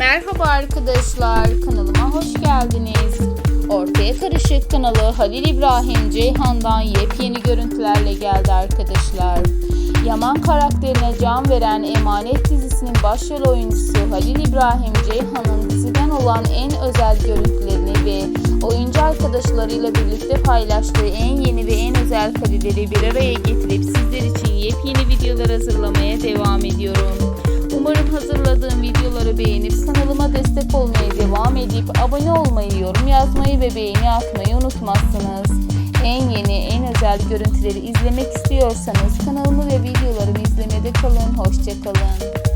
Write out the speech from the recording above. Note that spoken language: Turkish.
Merhaba arkadaşlar, kanalıma hoş geldiniz. Ortaya Karışık kanalı Halil İbrahim Ceyhan'dan yepyeni görüntülerle geldi arkadaşlar. Yaman karakterine can veren Emanet dizisinin başrol oyuncusu Halil İbrahim Ceyhan'ın diziden olan en özel görüntülerini ve oyuncu arkadaşlarıyla birlikte paylaştığı en yeni ve en özel kareleri bir araya getirip sizler için yepyeni videolar hazırlamaya devam ediyorum. Umarım hazırladığım videoları beğenip abone olmayı, yorum yazmayı ve beğeni atmayı unutmazsınız. En yeni, en özel görüntüleri izlemek istiyorsanız kanalımı ve videolarımı izlemede kalın. Hoşçakalın.